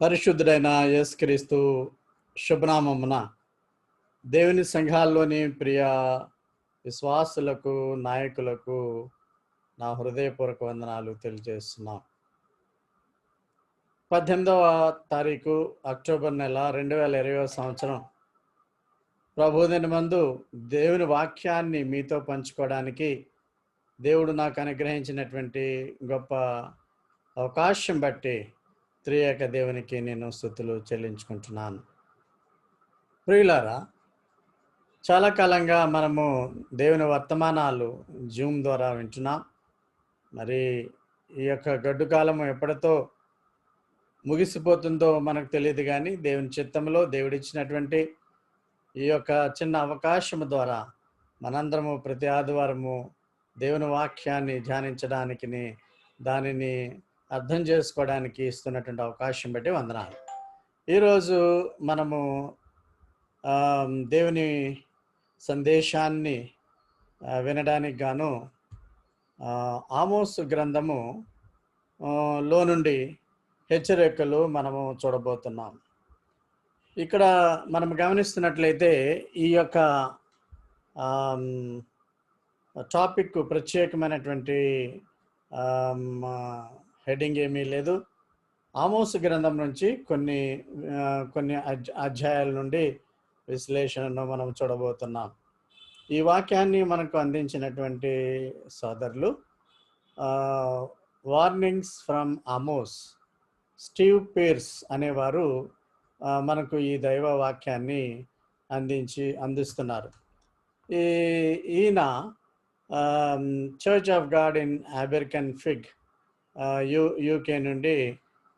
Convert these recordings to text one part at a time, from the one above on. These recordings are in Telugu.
పరిశుద్ధుడైన యేసుక్రీస్తు శుభనామమున దేవుని సంఘాల్లోని ప్రియ విశ్వాసులకు నాయకులకు నా హృదయపూర్వక వందనాలు తెలియజేస్తున్నాం. పద్దెనిమిదవ తారీఖు అక్టోబర్ నెల రెండు వేల ఇరవై సంవత్సరం. ప్రభుదిన మందు దేవుని వాక్యాన్ని మీతో పంచుకోవడానికి దేవుడు నాకు అనుగ్రహించినటువంటి గొప్ప అవకాశం బట్టి త్రియేక దేవునికి నేను స్థుతులు చెల్లించుకుంటున్నాను. ప్రియులారా చాలా కాలంగా మనము దేవుని వర్తమానాలు జూమ్ ద్వారా వింటున్నాం. మరి ఈ యొక్క గడ్డు కాలం ఎప్పటితో ముగిసిపోతుందో మనకు తెలియదు కానీ దేవుని చిత్తంలో దేవుడిచ్చినటువంటి ఈ యొక్క చిన్న అవకాశం ద్వారా మనందరము ప్రతి ఆదివారము దేవుని వాక్యాన్ని ధ్యానించడానికి దానిని అర్థం చేసుకోవడానికి ఇస్తున్నటువంటి అవకాశం బట్టి వందనాలు. ఈరోజు మనము దేవుని సందేశాన్ని వినడానికి గాను ఆమోస్ ఆమోసు గ్రంథము లో నుండి హెచ్చరికలు మనము చూడబోతున్నాం. ఇక్కడ మనం గమనిస్తున్నట్లయితే ఈ యొక్క టాపిక్ ప్రత్యేకమైనటువంటి హెడ్డింగ్ ఏమీ లేదు. ఆమోసు గ్రంథం నుంచి కొన్ని కొన్ని అధ్య- అధ్యాయాల నుండి విశ్లేషణను మనం చూడబోతున్నాం. ఈ వాక్యాన్ని మనకు అందించినటువంటి సోదరులు warnings from Amos Steve Pierce అనేవారు మనకు ఈ దైవ వాక్యాన్ని అందించి అందిస్తున్నారు. ఈ ఈయన church of God in American fig you UK నుండి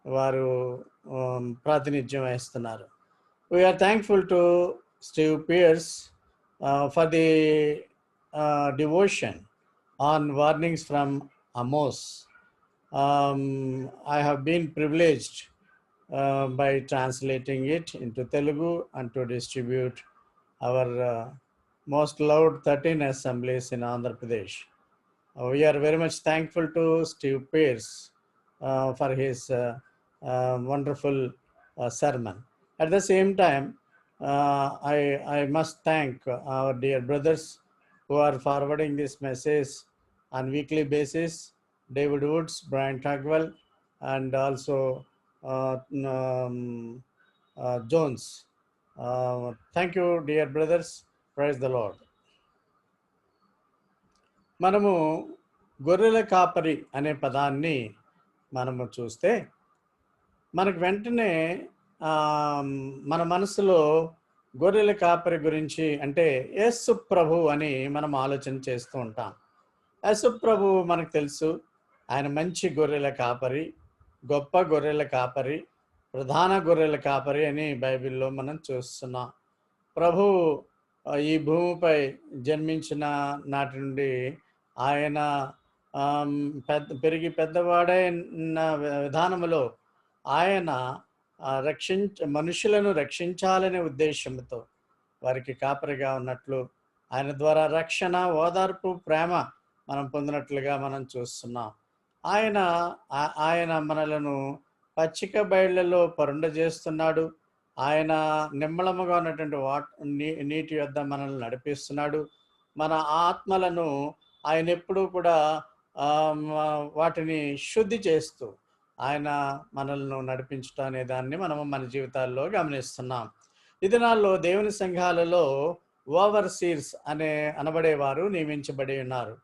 వారు um, ప్రాతినిధ్యం వహిస్తున్నారు we're thankful to Steve Pierce for the devotion on warnings from Amos I have been privileged by translating it into Telugu and to distribute our uh, most loved 13 assemblies in Andhra Pradesh. Uh, we are very much thankful to Steve Pierce uh, for his uh, uh, wonderful uh, sermon. At the same time, uh, I, I must thank our dear brothers who are forwarding this message on weekly basis, David Woods, Brian Tugwell, and also uh, um, uh, Jones. Uh, thank you, dear brothers. Praise the Lord. మనము గొర్రెల కాపరి అనే పదాన్ని మనము చూస్తే మనకు వెంటనే మన మనసులో గొర్రెల కాపరి గురించి అంటే యేసు ప్రభు అని మనం ఆలోచన చేస్తూ ఉంటాం. యేసు ప్రభు మనకు తెలుసు ఆయన మంచి గొర్రెల కాపరి గొప్ప గొర్రెల కాపరి ప్రధాన గొర్రెల కాపరి అని బైబిల్లో మనం చూస్తున్నాం. ప్రభు ఈ భూమిపై జన్మించిన నాటి నుండి ఆయన పెద్ద పెరిగి పెద్దవాడైన విధానములో ఆయన రక్షించ మనుషులను రక్షించాలనే ఉద్దేశంతో వారికి కాపరిగా ఉన్నట్లు ఆయన ద్వారా రక్షణ ఓదార్పు ప్రేమ మనం పొందినట్లుగా మనం చూస్తున్నాం. ఆయన ఆయన మనలను పచ్చిక బయళ్ళలో పరుండ చేస్తున్నాడు ఆయన నిమ్మళముగా ఉన్నటువంటి వాట్ నీ- నీటి యొద్ద మనల్ని నడిపిస్తున్నాడు. మన ఆత్మలను ఆయన ఎప్పుడూ కూడా వాటిని శుద్ధి చేస్తూ ఆయన మనల్ని నడిపించడం అనే దాన్ని మనం మన జీవితాల్లో గమనిస్తున్నాం. ఈ దినాల్లో దేవుని సంఘాలలో ఓవర్ సీర్స్ అనే అనబడేవారు నియమించబడి ఉన్నారు.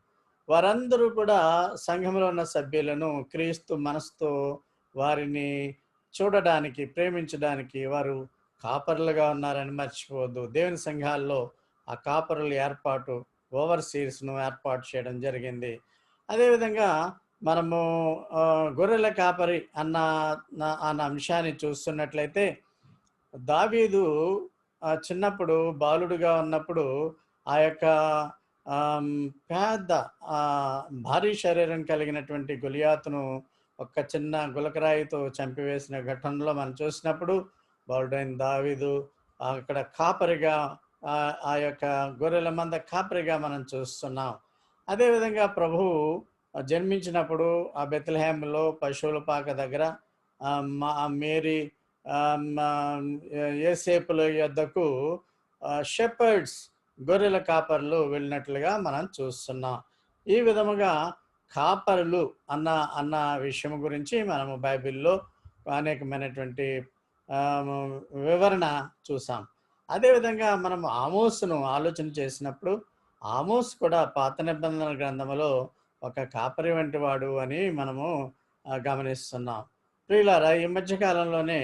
వారందరూ కూడా సంఘంలో ఉన్న సభ్యులను క్రీస్తు మనసుతో వారిని చూడడానికి ప్రేమించడానికి వారు కాపరులుగా ఉన్నారని మర్చిపోవద్దు. దేవుని సంఘాల్లో ఆ కాపరుల ఏర్పాటు ఓవర్ సీర్స్ను ఏర్పాటు చేయడం జరిగింది. అదేవిధంగా మనము గొర్రెల కాపరి అన్న అన్న అంశాన్ని చూస్తున్నట్లయితే దావీదు చిన్నప్పుడు బాలుడుగా ఉన్నప్పుడు ఆ యొక్క పెద్ద భారీ శరీరం కలిగినటువంటి గులియాతును ఒక చిన్న గులకరాయితో చంపివేసిన ఘటనలో మనం చూసినప్పుడు బాలుడైన దావీదు అక్కడ కాపరిగా ఆ యొక్క గొర్రెల మంద కాపరిగా మనం చూస్తున్నాం. అదేవిధంగా ప్రభువు జన్మించినప్పుడు ఆ బెత్లహేమ్లో పశువుల పాక దగ్గర మా- మేరీ ఆమ్, ఆ, ఏసేపుల యొద్దకు షెపర్డ్స్ గొర్రెల కాపర్లు వెళ్ళినట్లుగా మనం చూస్తున్నాం. ఈ విధముగా కాపరులు అన్న అన్న విషయం గురించి మనము బైబిల్లో అనేకమైనటువంటి వివరణ చూసాం. అదేవిధంగా మనం ఆమోస్ను ఆలోచన చేసినప్పుడు ఆమోస్ కూడా పాత నిబంధన గ్రంథంలో ఒక కాపరి వంటి వాడు అని మనము గమనిస్తున్నాం. ప్రియులారా ఈ మధ్యకాలంలోనే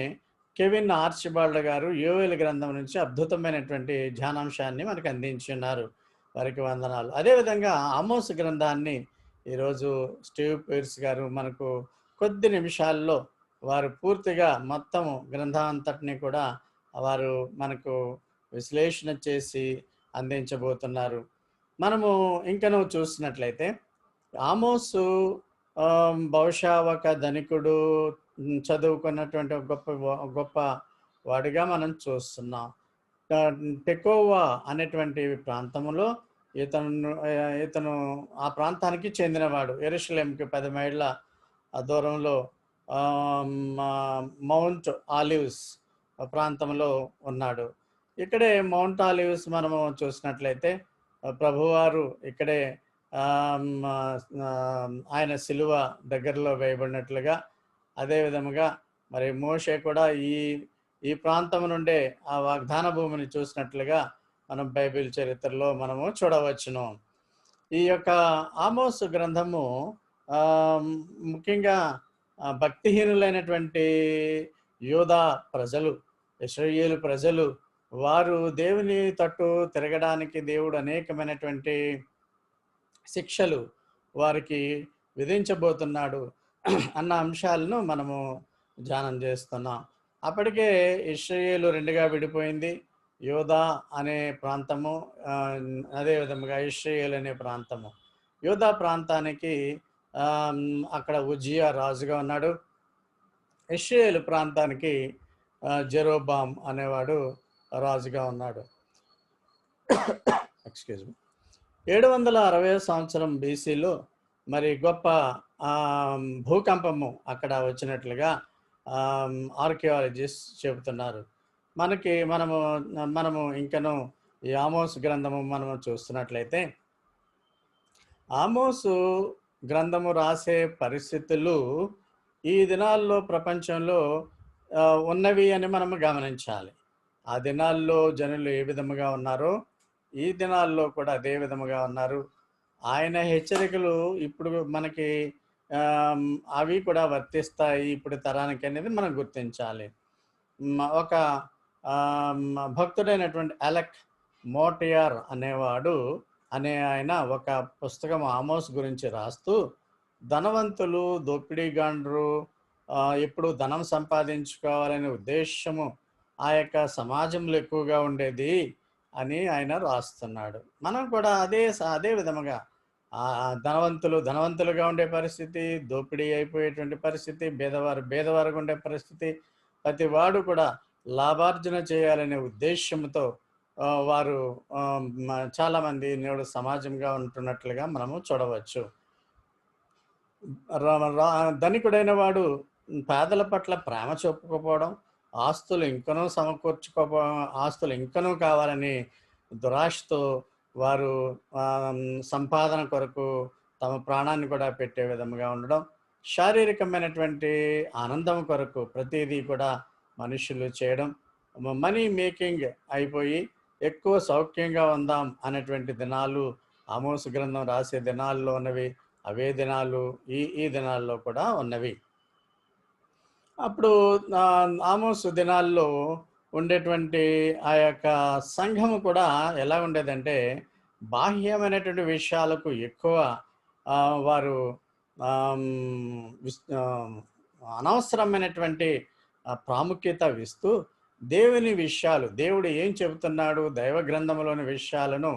కెవిన్ ఆర్చిబాల్డ్ గారు యోవేల గ్రంథం నుంచి అద్భుతమైనటువంటి ధ్యానాంశాన్ని మనకు అందించున్నారు వారికి వందనాలు. అదేవిధంగా ఆమోస్ గ్రంథాన్ని ఈరోజు స్టీవ్ పీర్స్ గారు మనకు కొద్ది నిమిషాల్లో వారు పూర్తిగా మొత్తము గ్రంథం అంతటిని కూడా వారు మనకు విశ్లేషణ చేసి అందించబోతున్నారు. మనము ఇంకనూ చూసినట్లయితే ఆమోసు బహుశా ఒక ధనికుడు చదువుకున్నటువంటి గొప్ప గొప్ప వాడిగా మనం చూస్తున్నాం. టెకోవా అనేటువంటి ప్రాంతంలో ఇతను ఇతను ఆ ప్రాంతానికి చెందినవాడు. ఎరుషలేంకి పది మైళ్ళ దూరంలో మౌంట్ ఆలివ్స్ ప్రాంతంలో ఉన్నాడు. ఇక్కడే మౌంట్ ఆలివ్స్ మనము చూసినట్లయితే ప్రభువారు ఇక్కడే ఆయన సిలువ దగ్గరలో వేయబడినట్లుగా అదేవిధముగా మరి మోషే కూడా ఈ ఈ ప్రాంతం నుండే ఆ వాగ్దాన భూమిని చూసినట్లుగా మనం బైబిల్ చరిత్రలో మనము చూడవచ్చును. ఈ యొక్క ఆమోస్ గ్రంథము ముఖ్యంగా భక్తిహీనులైనటువంటి యోధా ప్రజలు ఇస్రాయేలు ప్రజలు వారు దేవుని తట్టు తిరగడానికి దేవుడు అనేకమైనటువంటి శిక్షలు వారికి విధించబోతున్నాడు అన్న అంశాలను మనము ధ్యానం చేస్తున్నాం. అప్పటికే ఇస్రాయేలు రెండుగా విడిపోయింది. యోధా అనే ప్రాంతము ఆ, అదే విధముగా ఇస్రాయేల్ అనే ప్రాంతము. యోధా ప్రాంతానికి అక్కడ ఉజియా రాజుగా ఉన్నాడు. ఇస్రాయేల్ ప్రాంతానికి జెరోబామ్ అనేవాడు రాజుగా ఉన్నాడు. ఎక్స్క్యూజ్ మీ ఏడు వందల అరవై సంవత్సరం బీసీలో మరి గొప్ప భూకంపము అక్కడ వచ్చినట్లుగా ఆర్కియాలజిస్ట్ చెబుతున్నారు. మనకి మనము మనము ఇంకను ఈ ఆమోస్ గ్రంథము మనము చూస్తున్నట్లయితే ఆమోసు గ్రంథము రాసే పరిస్థితులు ఈ దినాల్లో ప్రపంచంలో ఉన్నవి అని మనము గమనించాలి. ఆ దినాల్లో జనులు ఏ విధముగా ఉన్నారో ఈ దినాల్లో కూడా అదే విధముగా ఉన్నారు. ఆయన హెచ్చరికలు ఇప్పుడు మనకి అవి కూడా వర్తిస్తాయి ఇప్పుడు తరానికి అనేది మనం గుర్తించాలి. ఒక భక్తుడైనటువంటి అలెక్ మోటియార్ అనేవాడు అనే ఆయన ఒక పుస్తకం ఆమోస్ గురించి రాస్తూ ధనవంతులు దోపిడీగాండ్రు ఎప్పుడు ధనం సంపాదించుకోవాలనే ఉద్దేశము ఆ యొక్క సమాజంలో ఎక్కువగా ఉండేది అని ఆయన రాస్తున్నాడు. మనం కూడా అదే అదే విధముగా ధనవంతులు ధనవంతులుగా ఉండే పరిస్థితి దోపిడీ అయిపోయేటువంటి పరిస్థితి భేదవారు భేదవారుగా ఉండే పరిస్థితి ప్రతి వాడు కూడా లాభార్జన చేయాలనే ఉద్దేశంతో వారు చాలామంది నేడు సమాజంగా ఉంటున్నట్లుగా మనము చూడవచ్చు. రా- ధనికుడైన వాడు పేదల పట్ల ప్రేమ చూపకపోవడం ఆస్తులు ఇంకనూ సమకూర్చుకోపో ఆస్తులు ఇంకనూ కావాలని దురాశతో వారు సంపాదన కొరకు తమ ప్రాణాన్ని కూడా పెట్టే విధముగా ఉండడం శారీరకమైనటువంటి ఆనందం కొరకు ప్రతిదీ కూడా మనుషులు చేయడం మనీ మేకింగ్ అయిపోయి ఎక్కువ సౌఖ్యంగా ఉందాం అనేటువంటి దినాలు ఆమోస గ్రంథం రాసే దినాల్లో ఉన్నవి అవే దినాలు ఈ ఈ దినాల్లో కూడా ఉన్నవి. అప్పుడు ఆ, ఆమోసు దినాల్లో ఉండేటువంటి ఆ యొక్క సంఘము కూడా ఎలా ఉండేదంటే బాహ్యమైనటువంటి విషయాలకు ఎక్కువ వారు విస్- అనవసరమైనటువంటి ప్రాముఖ్యత ఇస్తూ దేవుని విషయాలు దేవుడు ఏం చెబుతున్నాడు దైవ గ్రంథంలోని విషయాలను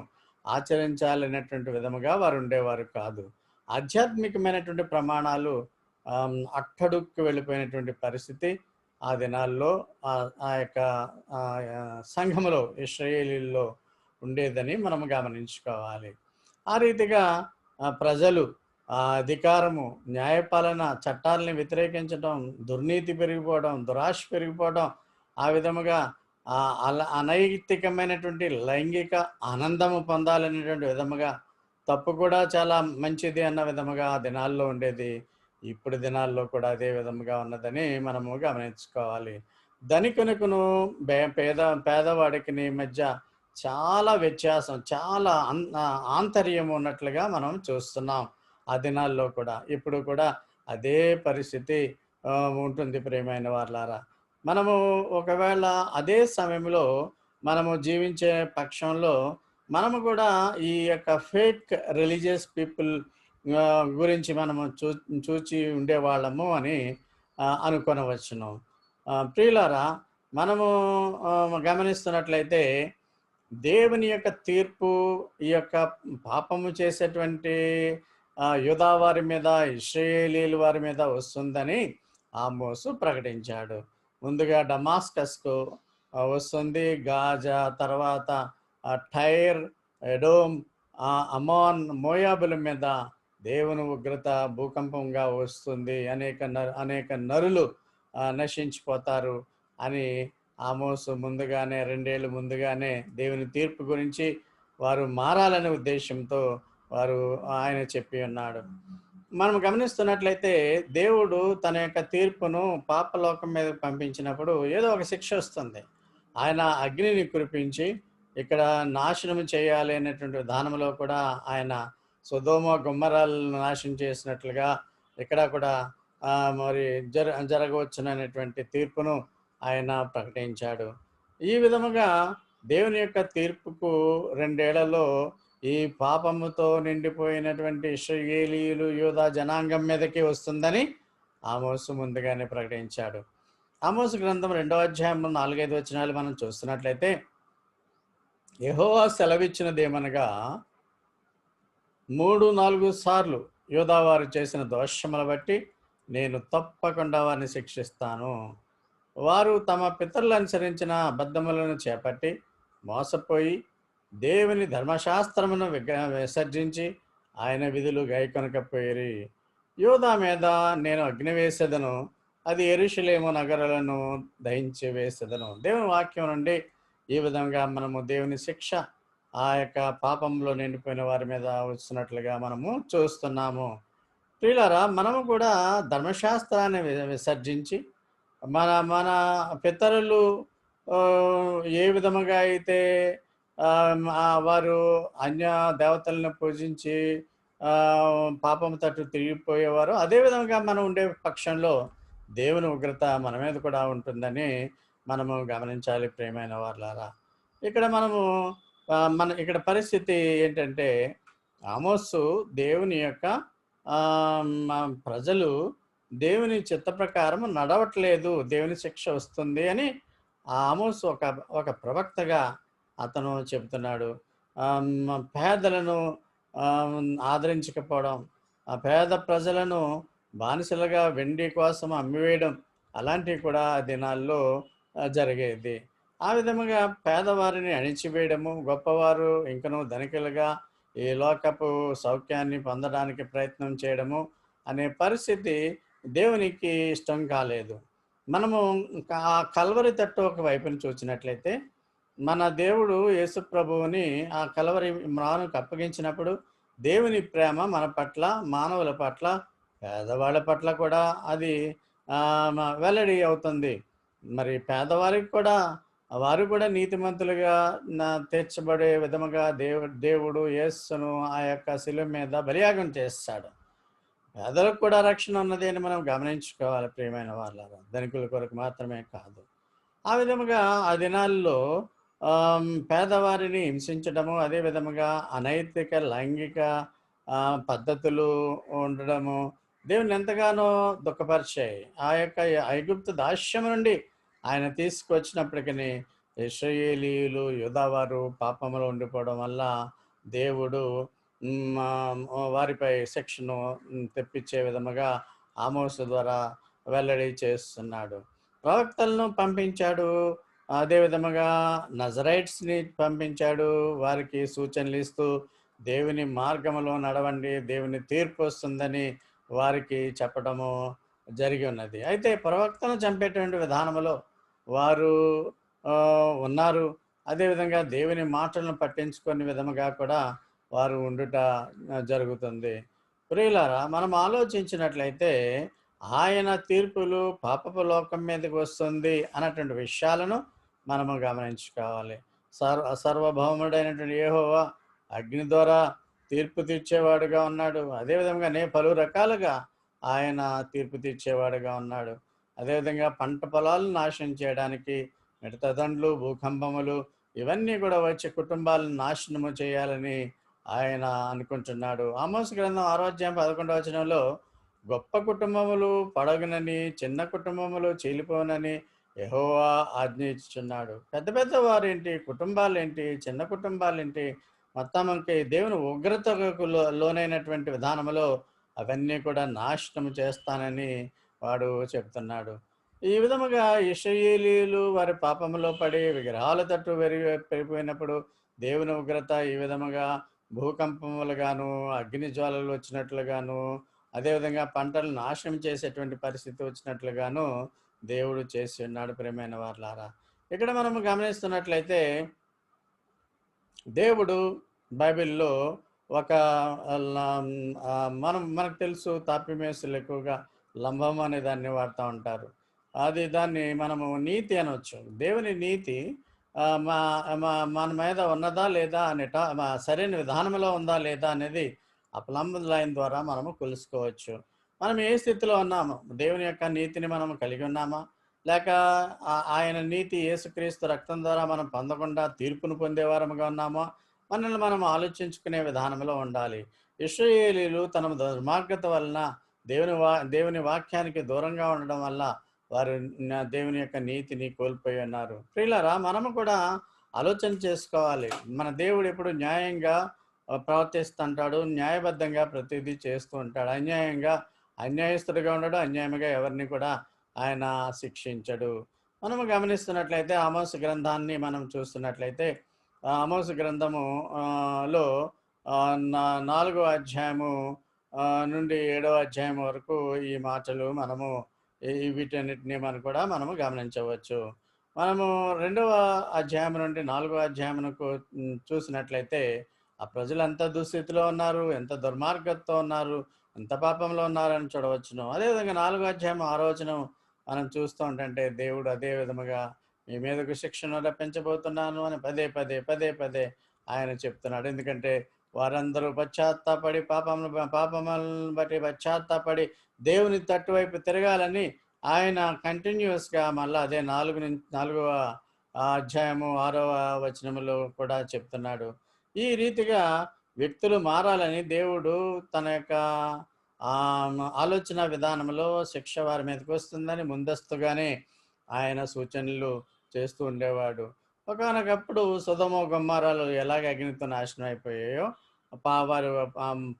ఆచరించాలనేటువంటి విధముగా వారు ఉండేవారు కాదు. ఆధ్యాత్మికమైనటువంటి ప్రమాణాలు అట్టడుక్కు వెళ్ళిపోయినటువంటి పరిస్థితి ఆ దినాల్లో ఆ- యొక్క సంఘములో ఇస్రాయేలీల్లో ఉండేదని మనం గమనించుకోవాలి. ఆ రీతిగా ప్రజలు అధికారము న్యాయపాలన చట్టాలని వ్యతిరేకించడం దుర్నీతి పెరిగిపోవడం దురాశ పెరిగిపోవడం ఆ విధముగా అల అనైతికమైనటువంటి లైంగిక ఆనందము పొందాలనేటువంటి విధముగా తప్పు కూడా చాలా మంచిది అన్న విధముగా ఆ దినాల్లో ఉండేది. ఇప్పుడు దినాల్లో కూడా అదే విధముగా ఉన్నదని మనము గమనించుకోవాలి. ధనికునకును పేద పేదవాడికి మధ్య చాలా వ్యత్యాసం చాలా ఆంతర్యం ఉన్నట్లుగా మనం చూస్తున్నాం ఆ దినాల్లో కూడా. ఇప్పుడు కూడా అదే పరిస్థితి ఉంటుంది ప్రియమైన వాళ్ళారా మనము ఒకవేళ అదే సమయంలో మనము జీవించే పక్షంలో మనము కూడా ఈ యొక్క ఫేక్ రిలీజియస్ పీపుల్ గురించి మనము చూ చూచి ఉండేవాళ్ళము అని అనుకొనవచ్చును. ప్రియులారా మనము గమనిస్తున్నట్లయితే దేవుని యొక్క తీర్పు ఈ యొక్క పాపము చేసేటువంటి యుధా వారి మీద ఇస్రాయేలీల వారి మీద వస్తుందని ఆమోసు ప్రకటించాడు. ముందుగా డమాస్కస్కు వస్తుంది. గాజా తర్వాత టైర్ ఎడోమ్ అమోన్ అమాన్ మోయాబుల మీద దేవుని ఉగ్రత భూకంపంగా వస్తుంది. అనేక నరు అనేక నరులు నశించిపోతారు అని ఆమోసు ముందుగానే రెండేళ్ళు ముందుగానే దేవుని తీర్పు గురించి వారు మారాలనే ఉద్దేశంతో వారు ఆయన చెప్పి ఉన్నాడు. మనం గమనిస్తున్నట్లయితే దేవుడు తన యొక్క తీర్పును పాపలోకం మీద పంపించినప్పుడు ఏదో ఒక శిక్ష వస్తుంది. ఆయన అగ్నిని కురిపించి ఇక్కడ నాశనం చేయాలి అనేటువంటి విధానంలో కూడా ఆయన సుధోమ గుమ్మరాలను నాశనం చేసినట్లుగా ఇక్కడ కూడా మరి జర జరగవచ్చుననేటువంటి తీర్పును ఆయన ప్రకటించాడు. ఈ విధముగా దేవుని యొక్క తీర్పుకు రెండేళ్ళలో ఈ పాపముతో నిండిపోయినటువంటి ఇస్రాయేలీయులు యూదా జనాంగం మీదకి వస్తుందని ఆమోసు ముందుగానే ప్రకటించాడు. ఆమోసు గ్రంథం రెండవ అధ్యాయంలో నాలుగైదు వచనాలు మనం చూస్తున్నట్లయితే యహోవా సెలవిచ్చినదేమనగా మూడు నాలుగు సార్లు యోధా వారు చేసిన దోషముల బట్టి నేను తప్పకుండా వారిని శిక్షిస్తాను. వారు తమ పితరులు అనుసరించిన అబద్ధములను చేపట్టి మోసపోయి దేవుని ధర్మశాస్త్రమును విగ విసర్జించి ఆయన విధులు గైకొనకపోయేరి. యోధా మీద నేను అగ్ని వేసేదను అది ఎరుషులేము నగరాలను దహించి వేసేదను దేవుని వాక్యం నుండి ఈ విధంగా మనము దేవుని శిక్ష ఆ యొక్క పాపంలో నిండిపోయిన వారి మీద వస్తున్నట్లుగా మనము చూస్తున్నాము. ప్రియులారా మనము కూడా ధర్మశాస్త్రాన్ని వి- విసర్జించి మన మన పితరులు ఏ విధముగా అయితే వారు అన్య దేవతలను పూజించి పాపం తట్టు తిరిగిపోయేవారు అదే విధంగా మనం ఉండే పక్షంలో దేవుని ఉగ్రత మన మీద కూడా ఉంటుందని మనము గమనించాలి ప్రేమైన వాళ్ళారా ఇక్కడ మనము మన ఇక్కడ పరిస్థితి ఏంటంటే ఆమోసు దేవుని యొక్క ప్రజలు దేవుని చిత్త ప్రకారం నడవట్లేదు దేవుని శిక్ష వస్తుంది అని ఆ ఆమోసు ఒక ఒక ప్రవక్తగా అతను చెబుతున్నాడు. పేదలను ఆదరించకపోవడం ఆ పేద ప్రజలను బానిసలుగా వెండి కోసం అమ్మివేయడం అలాంటివి కూడా ఆ దినాల్లో జరిగేది. ఆ విధముగా పేదవారిని అణిచివేయడము గొప్పవారు ఇంకనూ ధనికులుగా ఈ లోకపు సౌఖ్యాన్ని పొందడానికి ప్రయత్నం చేయడము అనే పరిస్థితి దేవునికి ఇష్టం కాలేదు. మనము ఆ కలవరి తట్టు ఒక వైపుని చూసినట్లయితే మన దేవుడు యేసు ప్రభువుని ఆ కలవరి మ్రానుకు అప్పగించినప్పుడు దేవుని ప్రేమ మన పట్ల మానవుల పట్ల పేదవాళ్ళ పట్ల కూడా అది వెల్లడి అవుతుంది. మరి పేదవారికి కూడా వారు కూడా నీతిమంతులుగా నా తీర్చబడే విధముగా దేవు దేవుడు యేస్సును ఆ యొక్క శిలువ మీద బలియాగం చేస్తాడు. పేదలకు కూడా రక్షణ ఉన్నది అని మనం గమనించుకోవాలి ప్రియమైన వాళ్ళ ధనికుల కొరకు మాత్రమే కాదు. ఆ విధముగా ఆ దినాల్లో పేదవారిని హింసించడము అదే విధముగా అనైతిక లైంగిక పద్ధతులు ఉండడము దేవుని ఎంతగానో దుఃఖపరిచాయి. ఆ యొక్క ఐగుప్తు దాస్యం నుండి ఆయన తీసుకొచ్చినప్పటికీ ఇస్రాయేలీయులు యుధవారు పాపంలో ఉండిపోవడం వల్ల దేవుడు వారిపై శిక్షను తెప్పించే విధముగా ఆమోసు ద్వారా వెల్లడి చేస్తున్నాడు. ప్రవక్తలను పంపించాడు. అదే విధముగా నజరైట్స్ని పంపించాడు. వారికి సూచనలు ఇస్తూ దేవుని మార్గములో నడవండి దేవుని తీర్పు వస్తుందని వారికి చెప్పడము జరిగి ఉన్నది. అయితే ప్రవక్తను చంపేటువంటి విధానములో వారు ఉన్నారు. అదేవిధంగా దేవుని మాటలను పట్టించుకునే విధముగా కూడా వారు ఉండుట జరుగుతుంది. ప్రియులారా మనం ఆలోచించినట్లయితే ఆయన తీర్పులు పాపపు లోకం మీదకి వస్తుంది అన్నటువంటి విషయాలను మనము గమనించుకోవాలి. సర్వ సర్వభౌముడైనటువంటి ఏహోవా అగ్ని ద్వారా తీర్పు తీర్చేవాడుగా ఉన్నాడు. అదేవిధంగా నే పలు రకాలుగా ఆయన తీర్పు తీర్చేవాడుగా ఉన్నాడు. అదేవిధంగా పంట పొలాలను నాశనం చేయడానికి మిడతదండ్లు భూకంపములు ఇవన్నీ కూడా వచ్చి కుటుంబాలను నాశనము చేయాలని ఆయన అనుకుంటున్నాడు. ఆమోస్ గ్రంథం ఆరోగ్యం పదకొండవ వచనంలో గొప్ప కుటుంబములు పడగనని చిన్న కుటుంబములు చీలిపోనని ఎహోవా ఆజ్ఞ ఇచ్చుచున్నాడు పెద్ద పెద్ద వారేంటి? కుటుంబాలేంటి? చిన్న కుటుంబాలేంటి? మొత్తానికి దేవుని ఉగ్రతకు లోనైనటువంటి విధానములో అవన్నీ కూడా నాశనం చేస్తానని వాడు చెప్తున్నాడు. ఈ విధముగా ఇషయేలీలు వారి పాపములో పడి విగ్రహాల తట్టు పెరిగి పెరిగిపోయినప్పుడు దేవుని ఉగ్రత ఈ విధముగా భూకంపములుగాను అగ్ని జ్వాలలు వచ్చినట్లుగాను అదేవిధంగా పంటలు నాశనం చేసేటువంటి పరిస్థితి వచ్చినట్లుగాను దేవుడు చేసి ఉన్నాడు ప్రేమైన వార్లారా. ఇక్కడ మనము గమనిస్తున్నట్లయితే దేవుడు బైబిల్లో ఒక మనం మనకు తెలుసు తాపిమేసులు ఎక్కువగా లంబం అనే దాన్ని వాడుతూ ఉంటారు. అది దాన్ని మనము నీతి అనవచ్చు దేవుని నీతి మా మన మీద ఉన్నదా లేదా అనేట సరైన విధానంలో ఉందా లేదా అనేది ఆ ప్లంబ్ లైన్ ద్వారా మనము కొలుసుకోవచ్చు మనం ఏ స్థితిలో ఉన్నాము? దేవుని యొక్క నీతిని మనం కలిగి ఉన్నామా? లేక ఆయన నీతి యేసుక్రీస్తు రక్తం ద్వారా మనం పొందకుండా తీర్పును పొందేవారముగా ఉన్నామా? మనల్ని మనం ఆలోచించుకునే విధానంలో ఉండాలి. ఇస్రాయేలీలు తన దుర్మార్గత వలన దేవుని వా దేవుని వాక్యానికి దూరంగా ఉండడం వల్ల వారు దేవుని యొక్క నీతిని కోల్పోయి ఉన్నారు. ప్రియులరా మనము కూడా ఆలోచన చేసుకోవాలి. మన దేవుడు ఎప్పుడు న్యాయంగా ప్రవర్తిస్తుంటాడు న్యాయబద్ధంగా ప్రతిదీ చేస్తూ ఉంటాడు. అన్యాయంగా అన్యాయస్తుడిగా ఉండడు అన్యాయంగా ఎవరిని కూడా ఆయన శిక్షించడు. మనము గమనిస్తున్నట్లయితే ఆమోస్ గ్రంథాన్ని మనం చూస్తున్నట్లయితే ఆ ఆమోస్ గ్రంథము లో నా- నాలుగో అధ్యాయము నుండి ఏడవ అధ్యాయం వరకు ఈ మాటలు మనము వీటన్నిటిని మనం కూడా మనము గమనించవచ్చు. మనము రెండవ అధ్యాయం నుండి నాలుగో అధ్యాయమునకు చూసినట్లయితే ఆ ప్రజలు ఎంత దుస్థితిలో ఉన్నారు ఎంత దుర్మార్గతతో ఉన్నారు ఎంత పాపంలో ఉన్నారని చూడవచ్చును. అదేవిధంగా నాలుగో అధ్యాయం ఆలోచన మనం చూస్తూ ఉంటే దేవుడు అదే విధముగా మీ మీదకు శిక్షను రప్పించబోతున్నాను అని పదే పదే పదే పదే ఆయన చెప్తున్నాడు. ఎందుకంటే వారందరూ పశ్చాత్తాపడి పాపములు పాపములను బట్టి పశ్చాత్తాపడి దేవుని తట్టు వైపు తిరగాలని ఆయన కంటిన్యూస్గా మళ్ళీ అదే నాలుగు నాలుగవ అధ్యాయము ఆరవ వచనములో కూడా చెప్తున్నాడు. ఈ రీతిగా వ్యక్తులు మారాలని దేవుడు తన యొక్క ఆలోచన విధానంలో శిక్ష వారి మీదకి వస్తుందని ముందస్తుగానే ఆయన సూచనలు చేస్తూ ఉండేవాడు. ఒకనకప్పుడు సుధమ గుమ్మారాలు ఎలాగ అగ్నితో నాశనం అయిపోయాయో పా వారు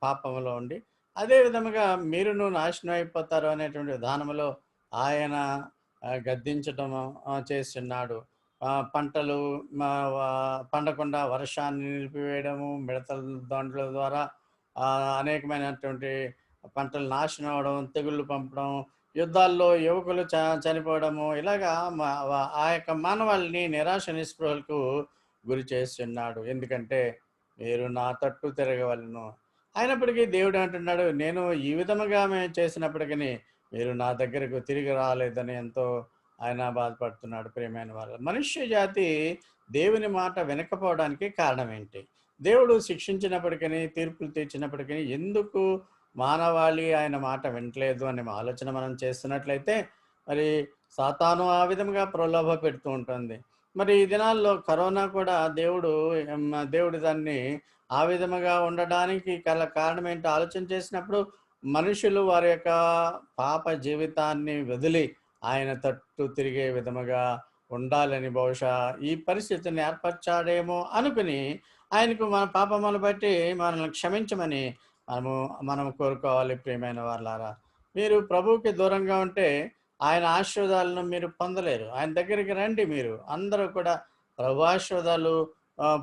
పాపంలో ఉండి అదే విధముగా మీరును నాశనం అయిపోతారు అనేటువంటి విధానంలో ఆయన గద్దించటము చేస్తున్నాడు. పంటలు పండకుండా వర్షాన్ని నిలిపివేయడము మిడతల దాంట్ల ద్వారా అనేకమైనటువంటి పంటలు నాశనం అవడం తెగుళ్ళు పంపడం యుద్ధాల్లో యువకులు చ చనిపోవడము ఇలాగా మా- ఆ యొక్క మానవాళ్ళని నిరాశ నిస్పృహలకు గురి చేస్తున్నాడు. ఎందుకంటే మీరు నా తట్టు తిరగవలను. అయినప్పటికీ దేవుడు అంటున్నాడు నేను ఈ విధముగా మేము చేసినప్పటికీ మీరు నా దగ్గరకు తిరిగి రాలేదని ఎంతో ఆయన బాధపడుతున్నాడు ప్రియమైన వారు. మనుష్య జాతి దేవుని మాట వినకపోవడానికి కారణం ఏంటి? దేవుడు శిక్షించినప్పటికీ తీర్పులు తీర్చినప్పటికీ ఎందుకు మానవాళి ఆయన మాట వినట్లేదు అనే ఆలోచన మనం చేస్తున్నట్లయితే మరి సాతాను ఆ విధంగా ప్రలోభ పెడుతూ ఉంటుంది. మరి ఈ దినాల్లో కరోనా కూడా దేవుడు దేవుడు దాన్ని ఆ విధముగా ఉండడానికి గల కారణం ఏంటో ఆలోచన చేసినప్పుడు మనుషులు వారి యొక్క పాప జీవితాన్ని వదిలి ఆయన తట్టు తిరిగే విధముగా ఉండాలని బహుశా ఈ పరిస్థితిని ఏర్పరచాడేమో అనుకుని ఆయనకు మన పాపములు బట్టి మనల్ని క్షమించమని మనము మనం కోరుకోవాలి ప్రియమైన వాళ్ళారా మీరు ప్రభువుకి దూరంగా ఉంటే ఆయన ఆశీర్వాదాలను మీరు పొందలేరు. ఆయన దగ్గరికి రండి మీరు. అందరూ కూడా ప్రభు ఆశీర్వాదాలు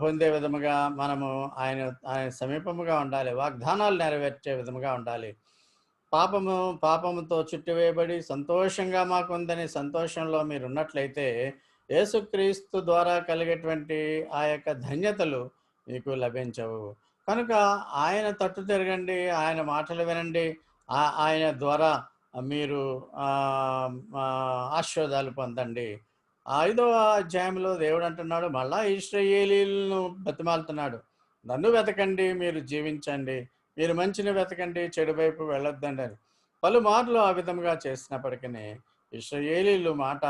పొందే విధముగా మనము ఆయన ఆయన సమీపముగా ఉండాలి. వాగ్దానాలు నెరవేర్చే విధముగా ఉండాలి. పాపము పాపముతో చుట్టివేయబడి సంతోషంగా మాకుందని సంతోషంలో మీరు ఉన్నట్లయితే యేసుక్రీస్తు ద్వారా కలిగేటువంటి ఆ యొక్క ధన్యతలు మీకు లభించవు. కనుక ఆయన తట్టు తిరగండి ఆయన మాటలు వినండి ఆ- ఆయన ద్వారా మీరు ఆశీర్వాదాలు పొందండి. ఐదవ అధ్యాయంలో దేవుడు అంటున్నాడు మళ్ళా ఇస్రాయేలీలను బతిమాలుతున్నాడు. నన్ను వెతకండి మీరు జీవించండి. మీరు మంచిని వెతకండి చెడు వైపు వెళ్ళొద్దండి అని. పలుమార్లు ఆ విధముగా చేసినప్పటికీ ఇస్రాయేలీలు మాట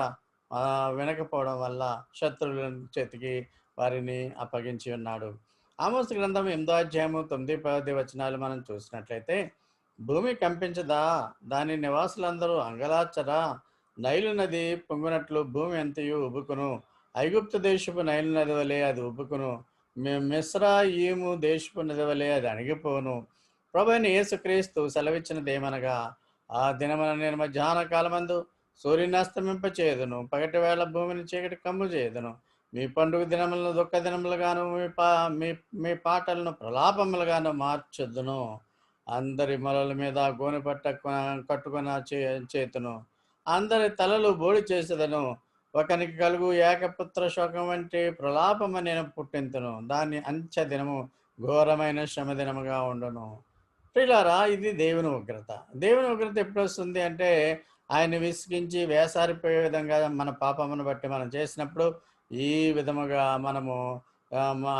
వినకపోవడం వల్ల శత్రువుల చేతికి వారిని అప్పగించి ఉన్నాడు. ఆమోస్ గ్రంథం ఎనిమిదో అధ్యాయము తొమ్మిది పది వచనాలు మనం చూసినట్లయితే భూమి కంపించదా? దాని నివాసులందరూ అంగలార్చరా? నైలు నది పొంగినట్లు భూమి ఎంతయు ఉబ్బుకును ఐగుప్తు దేశపు నైలు నది వలె అది ఉబ్బుకును మి- మిశ్రా ఈము దేశపు నది వలె అది అణిగిపోను. ప్రభుని యేసుక్రీస్తు యేసుక్రీస్తు సెలవిచ్చినదేమనగా ఆ దినమున నేను మధ్యాహ్న కాలమందు సూర్యుని అస్తమింప చేయదును పగటి వేళ భూమిని చీకటి కమ్ము చేయదును. మీ పండుగ దినములను దుఃఖ దినములుగాను మీ పా మీ మీ పాటలను ప్రలాపములుగాను మార్చొద్దును. అందరి మొలల మీద గోనె పట్ట కట్టుకున్న చే చేతును. అందరి తలలు బోడి చేసేదను. ఒకనికి కలుగు ఏకపుత్ర శోకం వంటి ప్రలాపము నేను పుట్టింతును. దాన్ని అంచె దినము ఘోరమైన శ్రమ దినముగా ఉండను. ప్రియులారా ఇది దేవుని ఉగ్రత. దేవుని ఉగ్రత ఎప్పుడు వస్తుంది అంటే ఆయన విసిగించి వేసారిపోయే విధంగా మన పాపమును బట్టి మనం చేసినప్పుడు ఈ విధముగా మనము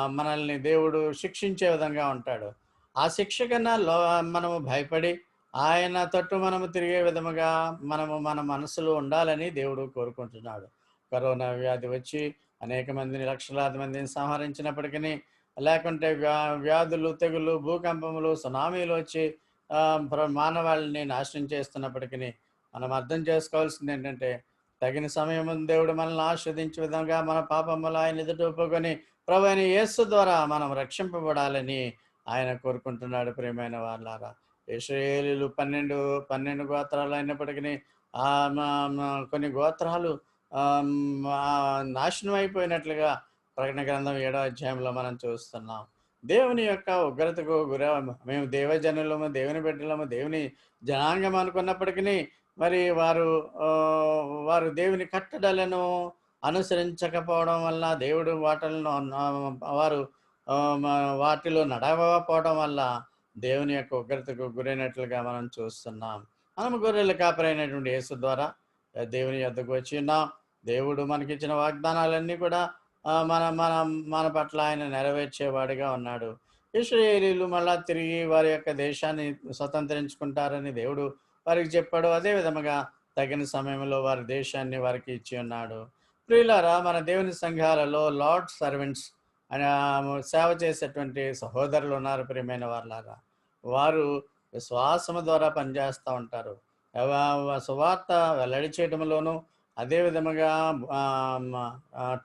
మనల్ని దేవుడు శిక్షించే విధంగా ఉంటాడు. ఆ శిక్ష కన్నా లో మనము భయపడి ఆయన తట్టు మనము తిరిగే విధముగా మనము మన మనసులో ఉండాలని దేవుడు కోరుకుంటున్నాడు. కరోనా వ్యాధి వచ్చి అనేక మందిని లక్షలాది మందిని సంహరించినప్పటికీ లేకుంటే వ్యా వ్యాధులు తెగులు భూకంపములు సునామీలు వచ్చి ప్ర- మానవాళిని నాశనం చేస్తున్నప్పటికీ మనం అర్థం చేసుకోవాల్సింది ఏంటంటే తగిన సమయం దేవుడు మనల్ని ఆస్వాదించే విధంగా మన పాపములు ఆయన ఎదుట ఒప్పుకొని ప్రభు అయిన యేసు ద్వారా మనం రక్షింపబడాలని ఆయన కోరుకుంటున్నాడు ప్రియమైన వాళ్ళారా ఇస్రాయేలీలు పన్నెండు పన్నెండు గోత్రాలు అయినప్పటికీ కొన్ని గోత్రాలు నాశనం అయిపోయినట్లుగా ప్రకటన గ్రంథం ఏడో అధ్యాయంలో మనం చూస్తున్నాం. దేవుని యొక్క ఉగ్రతకు గుర మేము దేవజనులము దేవుని బిడ్డలము దేవుని జనాంగం అనుకున్నప్పటికీ మరి వారు వారు దేవుని కట్టడలను అనుసరించకపోవడం వల్ల దేవుడు వాటలను వారు వాటిలో నడవకపోవడం వల్ల దేవుని యొక్క ఉగ్రతకు గురైనట్లుగా మనం చూస్తున్నాం. మనం గొర్రెలు కాపరైనటువంటి యేసు ద్వారా దేవుని యొద్దకు వచ్చి ఉన్నాం. దేవుడు మనకిచ్చిన వాగ్దానాలన్నీ కూడా మన మన మన పట్ల ఆయన నెరవేర్చేవాడిగా ఉన్నాడు. ఇస్రాయేలీలు మళ్ళా తిరిగి వారి యొక్క దేశాన్ని స్వతంత్రించుకుంటారని దేవుడు వారికి చెప్పాడు. అదే విధముగా తగిన సమయంలో వారి దేశాన్ని వారికి ఇచ్చి ఉన్నాడు. ప్రియులారా మన దేవుని సంఘాలలో లార్డ్ సర్వెంట్స్ సేవ చేసేటువంటి సహోదరులు ఉన్నారు ప్రియమైన వారిలాగా వారు విశ్వాసము ద్వారా పనిచేస్తూ ఉంటారు. సువార్త వెల్లడి చేయడంలోనూ అదే విధముగా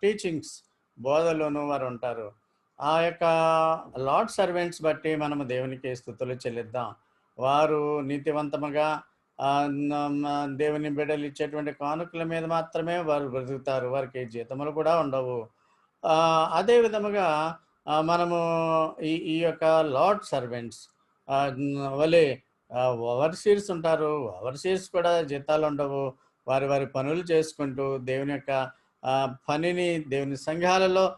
టీచింగ్స్ బోధలోనూ వారు ఉంటారు. ఆ యొక్క లార్డ్ సర్వెంట్స్ బట్టి మనము దేవునికి స్థుతులు చెల్లిద్దాం. వారు నీతివంతముగా దేవుని బిడ్డలు ఇచ్చేటువంటి కానుకల మీద మాత్రమే వారు బ్రతుకుతారు. వారికి జీతములు కూడా ఉండవు. అదే విధముగా మనము ఈ ఈ యొక్క లార్డ్ సర్వెంట్స్ వలే ఓవర్సీర్స్ ఉంటారు. ఓవర్సీర్స్ కూడా జీతాలు ఉండవు. వారి వారి పనులు చేసుకుంటూ దేవుని యొక్క పనిని దేవుని సంఘాలలో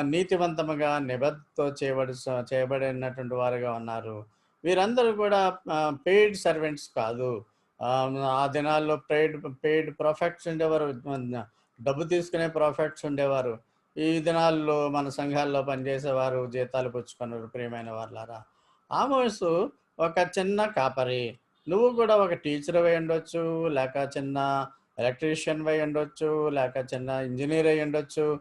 నీతివంతముగా నిబద్ధతో చేయబడి చేయబడినటువంటి వారుగా ఉన్నారు. వీరందరూ కూడా పెయిడ్ సర్వెంట్స్ కాదు. ఆ, ఆ దినాల్లో పెయిడ్ పెయిడ్ ప్రాఫిట్స్ ఉండేవారు. డబ్బు తీసుకునే ప్రాఫిట్స్ ఉండేవారు. ఈ దినాల్లో మన సంఘాల్లో పనిచేసేవారు జీతాలు పుచ్చుకున్నారు ప్రియమైన వాళ్ళారా ఆమోసు ఒక చిన్న కాపరి. నువ్వు కూడా ఒక టీచర్ అయి ఉండొచ్చు లేక చిన్న ఎలక్ట్రీషియన్ అయి ఉండొచ్చు లేక చిన్న ఇంజనీర్ అయి ఉండొచ్చు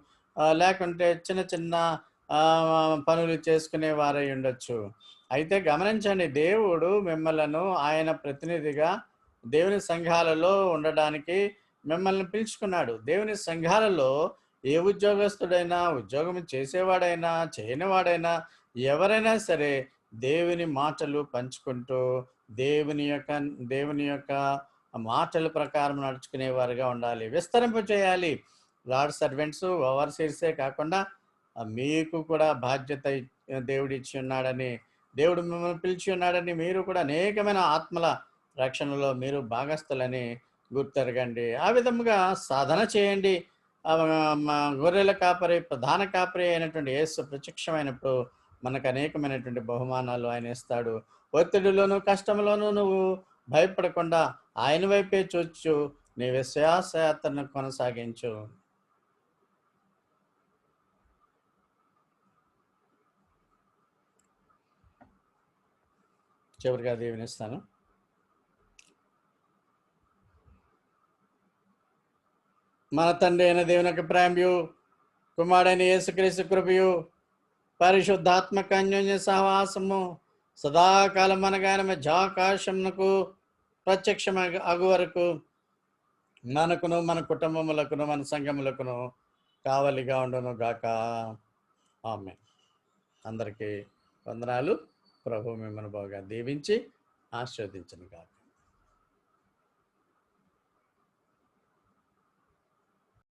లేకుంటే చిన్న చిన్న పనులు చేసుకునే వారై ఉండొచ్చు. అయితే గమనించండి దేవుడు మిమ్మలను ఆయన ప్రతినిధిగా దేవుని సంఘాలలో ఉండడానికి మిమ్మల్ని పిలుచుకున్నాడు. దేవుని సంఘాలలో ఏ ఉద్యోగస్తుడైనా ఉద్యోగం చేసేవాడైనా చేయనివాడైనా ఎవరైనా సరే దేవుని మాటలు పంచుకుంటూ దేవుని యొక్క దేవుని యొక్క మాటల ప్రకారం నడుచుకునే వారుగా ఉండాలి. విస్తరింప చేయాలి. లార్డ్ సర్వెంట్స్ ఓవర్సీర్సే కాకుండా మీకు కూడా బాధ్యత ఇ- దేవుడు ఇచ్చి ఉన్నాడని దేవుడు మిమ్మల్ని పిలిచి ఉన్నాడని మీరు కూడా అనేకమైన ఆత్మల రక్షణలో మీరు భాగస్థులని గుర్తెరగండి. ఆ విధముగా సాధన చేయండి. గొర్రెల కాపరి ప్రధాన కాపరి అయినటువంటి యేసు ప్రత్యక్షమైనప్పుడు మనకు అనేకమైనటువంటి బహుమానాలు ఆయన ఇస్తాడు. ఒత్తిడిలోను కష్టంలోనూ నువ్వు భయపడకుండా ఆయన వైపే చూచు. నీ విశ్వాసయాత్రను కొనసాగించు. చివరిగా దీవెనిస్తాను మన తండ్రి అయిన దేవుని యొక్క ప్రేమయు కుమారుడైన యేసుక్రీస్తు కృపయు పరిశుద్ధాత్మక అన్యోన్య సహవాసము సదాకాలం మనగాన మధ్యాకాశమునకు ప్రత్యక్షమ అగు వరకు మనకును మన కుటుంబములకును మన సంఘములకును కావలిగా ఉండను గాక. ఆమె అందరికీ వందనాలు. ప్రభు మిమ్మల్ని బాగా దీవించి ఆశీర్వదించను గాక.